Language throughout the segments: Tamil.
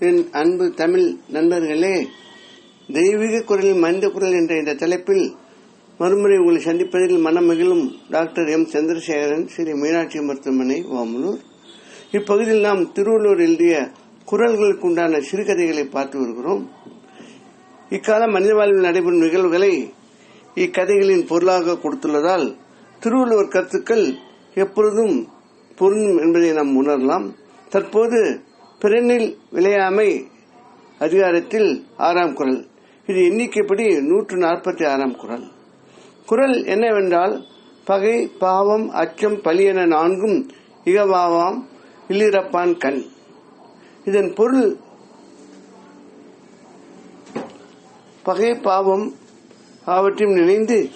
என் அன்பு தமிழ் நண்பர்களே தெய்வீக குரலில் மனித குரல் என்ற இந்த தலைப்பில் மறுமுறை உங்களை சந்திப்பதில் மனம் மகிழும் டாக்டர் எம். சந்திரசேகரன் ஸ்ரீ மீனாட்சி மருத்துவமனை ஓமலூர். இப்பகுதியில் நாம் திருவள்ளூர் எழுதிய குரல்களுக்கு உண்டான சிறுகதைகளை பார்த்து வருகிறோம். இக்கால மனித வாழ்வில் நடைபெறும் நிகழ்வுகளை இக்கதைகளின் பொருளாக கொடுத்துள்ளதால் திருவள்ளுவர் கருத்துக்கள் எப்பொழுதும் பொருந்தும் என்பதை நாம் உணரலாம். தற்போது பிறனில் விளையாமை அதிகாரத்தில் ஆறாம் குரல். இது எண்ணிக்கைப்படி நூற்று நாற்பத்தி ஆறாம் குரல். குரல் என்னவென்றால் பகை பாவம் அச்சம் பலி என நான்கும் இகவாவாம் இல்லிரப்பான் கண். இதன் பொருள் பகை பாவம் அவற்றையும் நினைந்து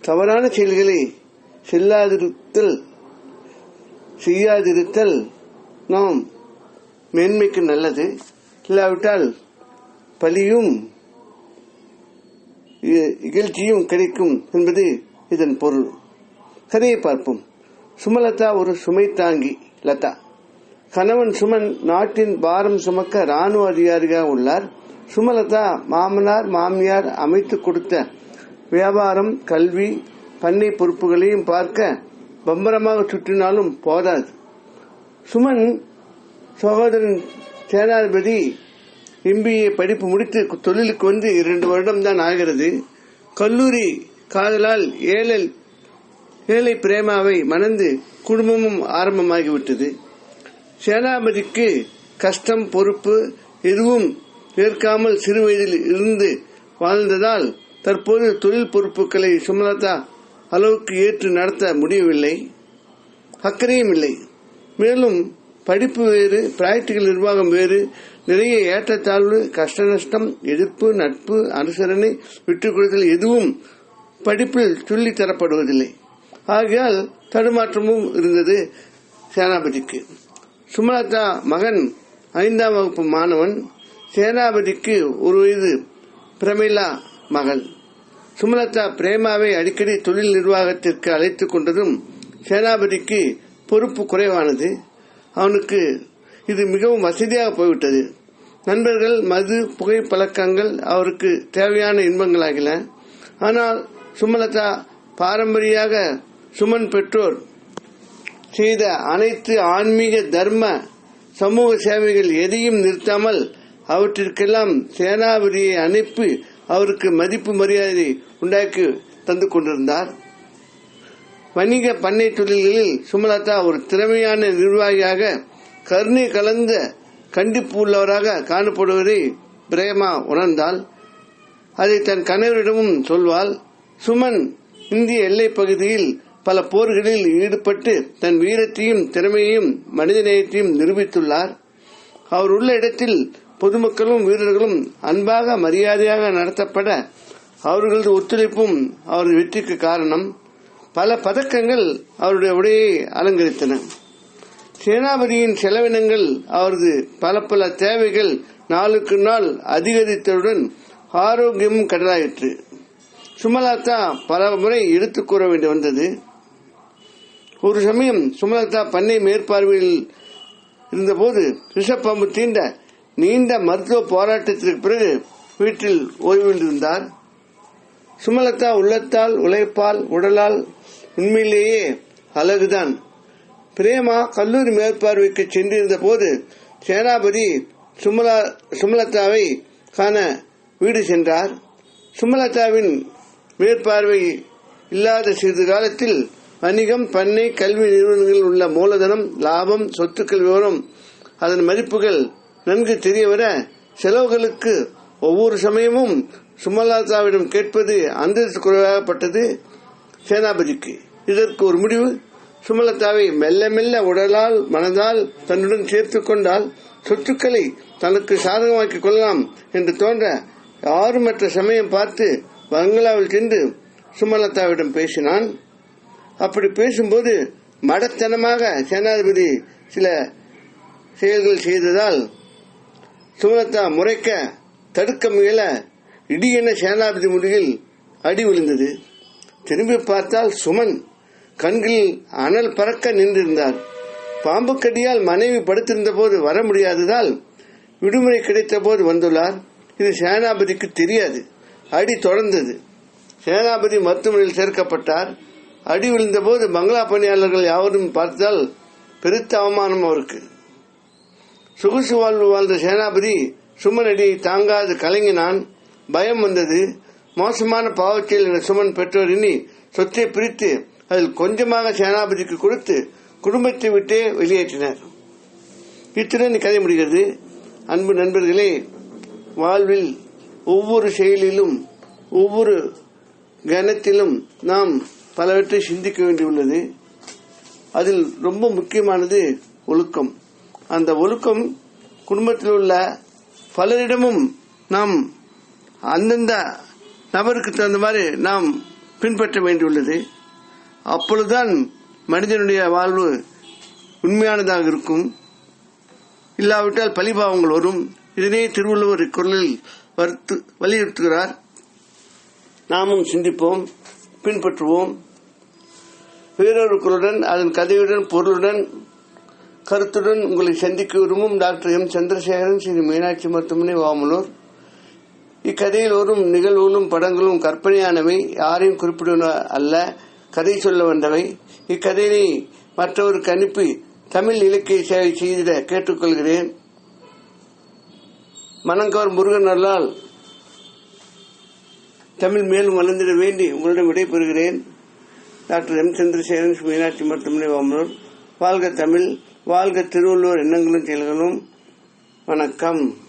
தவறான செயல்களை செல்லாதிருத்தல் செய்யாதிருத்தல் நாம் மேன்மைக்கு நல்லது. இல்லாவிட்டால் பலியும் இ- இகழ்ச்சியும் கிடைக்கும் என்பது இதன் பொருள். கதையை பார்ப்போம். சுமலதா ஒரு சுமை தாங்கி லதா. கணவன் சுமன் நாட்டின் பாரம் சுமக்க ராணுவ அதிகாரியாக உள்ளார். சுமலதா மாமனார் மாமியார் அமைத்து கொடுத்த வியாபாரம் கல்வி பண்ணை பொறுப்புகளையும் பார்க்க பம்பரமாக சுற்றினாலும் போதாது. சுமன் சகோதரன் சேனாதிபதி எம்பிஏ படிப்பு முடித்து தொழிலுக்கு வந்து இரண்டு வருடம் தான் ஆகிறது. கல்லூரி காதலால் ஏழல் ஏழை பிரேமாவை மணந்து குடும்பமும் ஆரம்பமாகிவிட்டது. சேனாபதிக்கு கஷ்டம் பொறுப்பு எதுவும் ஏற்காமல் சிறு வயதில் இருந்து வாழ்ந்ததால் தற்போது தொழில் பொறுப்புகளை சுமலதா அளவுக்கு ஏற்று நடத்த முடியவில்லை. அக்கறையும் இல்லை. மேலும் படிப்பு வேறு பிராக்டிக்கல் நிர்வாகம் வேறு நிறைய ஏற்றத்தாழ்வு கஷ்ட நஷ்டம் எதிர்ப்பு நட்பு அனுசரணை விட்டுக் கொடுத்தல் எதுவும் படிப்பில் சொல்லி தரப்படுவதில்லை. ஆகையால் தடுமாற்றமும் இருந்தது சேனாபதிக்கு. சுமலதா மகன் ஐந்தாம் வகுப்பு மாணவன் சேனாபதிக்கு ஒரு வயது பிரமிளா மகள். சுமலதா பிரேமாவை அடிக்கடி தொழில் நிர்வாகத்திற்கு அழைத்துக் கொண்டதும் சேனாபதிக்கு பொறுப்பு குறைவானது. அவனுக்கு இது மிகவும் வசதியாக போய்விட்டது. நண்பர்கள் மது புகை பழக்கங்கள் அவருக்கு தேவையான இன்பங்களாகின. ஆனால் சுமலதா பாரம்பரியாக சுமன் பெற்றோர் செய்த அனைத்து ஆன்மீக தர்ம சமூக சேவைகள் எதையும் நிறுத்தாமல் அவற்றிற்கெல்லாம் சேனாபதியை அனுப்பி அவருக்கு மதிப்பு மரியாதை உண்டாக்கி தந்து கொண்டிருந்தார். வணிக பண்ணை தொழில்களில் சுமலதா ஒரு திறமையான நிர்வாகியாக கருணை கலந்த கண்டிப்பு உள்ளவராக காணப்படுவதை பிரேமா உணர்ந்தால் அதை தன் கணவரிடமும் சொல்வாள். சுமன் இந்திய எல்லைப் பகுதியில் பல போர்களில் ஈடுபட்டு தன் வீரத்தையும் திறமையையும் மனிதநேயத்தையும் நிரூபித்துள்ளார். அவர் உள்ள இடத்தில் பொதுமக்களும் வீரர்களும் அன்பாக மரியாதையாக நடத்தப்பட அவர்களது ஒத்துழைப்பும் அவரது வெற்றிக்கு காரணம். பல பதக்கங்கள் அவருடைய உடையை அலங்கரித்தன. சேனாபதியின் செலவினங்கள் அவரது பல பல தேவைகள் நாளுக்கு நாள் அதிகரித்ததுடன் ஆரோக்கியமும் கடலாயிற்று சுமலதா பல முறை எடுத்து கூற வேண்டி வந்தது. ஒரு சமயம் சுமலதா பண்ணை மேற்பார்வையில் இருந்தபோது விஷப்பாம்பு தீண்ட நீண்ட மருத்துவ போராட்டத்திற்கு பிறகு வீட்டில் ஓய்வில் இருந்தார் சுமலதா உள்ளத்தால் உழைப்பால் உடலால் உண்மையிலேயே அழகுதான். பிரேமா கல்லூரி மேற்பார்வைக்கு சென்றிருந்த போது சேனாபதி சுமலா சுமலதாவை காண வீடு சென்றார். சுமலதாவின் மேற்பார்வை இல்லாத சிறிது காலத்தில் வணிகம் பண்ணை கல்வி நிறுவனங்களில் உள்ள மூலதனம் லாபம் சொத்துக்கள் விவரம் அதன் மதிப்புகள் நன்கு தெரியவர செலவுகளுக்கு ஒவ்வொரு சமயமும் சுமலதாவிடம் கேட்பது அந்தஸ்து குறைவாகப்பட்டது சேனாபதிக்கு. இதற்கு ஒரு முடிவு. சுமலதாவை மெல்ல மெல்ல உடலால் மனதால் தன்னுடன் சேர்த்துக் கொண்டால் சொத்துக்களை தனக்கு சாதகமாக்கிக் கொள்ளலாம் என்று தோன்ற யாருமற்ற சமயம் பார்த்து பங்களாவில் சென்று சுமலதாவிடம் பேசினான். அப்படி பேசும்போது மடத்தனமாக சேனாதிபதி சில செயல்கள் செய்ததால் சுமலதா முறைக்க தடுக்க முயல இடியென சேனாபதி முடியில் அடி விழுந்தது. திரும்பி பார்த்தால் சுமன் கண்களில் அனல் பறக்க நின்றிருந்தார். பாம்புக்கடியால் மனைவி படுத்திருந்த போது வர முடியாததால் விடுமுறை கிடைத்த போது வந்துள்ளார். இது சேனாபதிக்கு தெரியாது. அடி தொடர்ந்தது. சேனாபதி மருத்துவமனையில் சேர்க்கப்பட்டார். அடி விழுந்த போது பங்களா பணியாளர்கள் யாவரும் பார்த்தால் பெருத்த அவமானம் அவருக்கு. சொகுசு வாழ்வு வாழ்ந்த சேனாபதி சுமன் அடியை தாங்காது கலங்கினான். பயம் வந்தது. மோசமான பாவச்செயல் என சுமன் பெற்றோர் இனி சொத்தை பிரித்து அதில் கொஞ்சமாக சேனாபதிக்கு கொடுத்து குடும்பத்தை விட்டே வெளியேற்றினர். இத்துடன் கதை முடிகிறது. அன்பு நண்பர்களே வாழ்வில் ஒவ்வொரு செயலிலும் ஒவ்வொரு கணத்திலும் நாம் பலவற்றை சிந்திக்க வேண்டியுள்ளது. அதில் ரொம்ப முக்கியமானது ஒழுக்கம். அந்த ஒழுக்கம் குடும்பத்தில் உள்ள பலரிடமும் நாம் அந்தந்த நபருக்கு தகுந்த மாதிரி நாம் பின்பற்ற வேண்டியுள்ளது. அப்பொழுதுதான் மனிதனுடைய வாழ்வு உண்மையானதாக இருக்கும். இல்லாவிட்டால் பழிபாவங்கள் வரும். இதனை திருவள்ளுவர் இக்குரலில் வறுத்து வலியுறுத்துகிறார். நாமும் சிந்திப்போம் பின்பற்றுவோம். வேறொரு குரலுடன் அதன் கதையுடன் பொருளுடன் கருத்துடன் உங்களை சந்திக்க விரும்பும் டாக்டர் எம். சந்திரசேகரன் ஸ்ரீ மீனாட்சி மருத்துவமனை வாமலூர். இக்கதையில் வரும் நிகழ்வுகளும் படங்களும் கற்பனையானவை யாரையும் குறிப்பிடுவன அல்ல கதை சொல்ல வந்தவை. இக்கதையினை மற்றவருக்கு அனுப்பி தமிழ் இலக்கிய சேவை செய்திட கேட்டுக்கொள்கிறேன். மனங்கவர் முருகன் தமிழ் மேலும் வளர்ந்திட வேண்டி உங்களிடம் விடைபெறுகிறேன். Doctor M. சந்திரசேகரன் மீனாட்சி மருத்துவமனை வாமலூர். வாழ்க தமிழ் வாழ்க திருவள்ளுவர் எண்ணங்களும் செயல்களும். வணக்கம்.